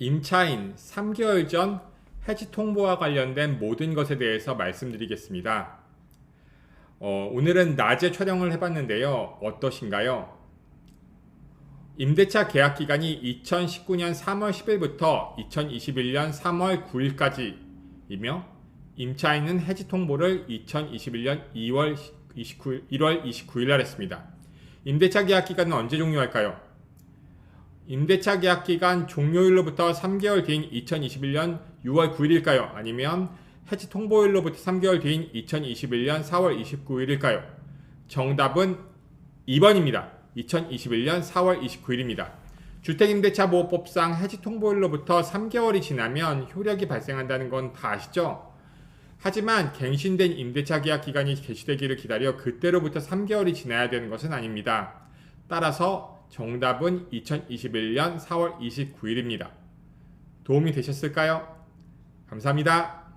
임차인 3개월 전 해지 통보와 관련된 모든 것에 대해서 말씀드리겠습니다. 어, 오늘은 낮에 촬영을 해봤는데요. 어떠신가요? 임대차 계약 기간이 2019년 3월 10일부터 2021년 3월 9일까지이며 임차인은 해지 통보를 2021년 2월 29일, 1월 29일 날 했습니다. 임대차 계약 기간은 언제 종료할까요? 임대차 계약 기간 종료일로부터 3개월 뒤인 2021년 6월 9일일까요? 아니면 해지 통보일로부터 3개월 뒤인 2021년 4월 29일일까요? 정답은 2번입니다. 2021년 4월 29일입니다. 주택임대차보호법상 해지 통보일로부터 3개월이 지나면 효력이 발생한다는 건 다 아시죠? 하지만 갱신된 임대차 계약 기간이 개시되기를 기다려 그때로부터 3개월이 지나야 되는 것은 아닙니다. 따라서 정답은 2021년 4월 29일입니다. 도움이 되셨을까요? 감사합니다.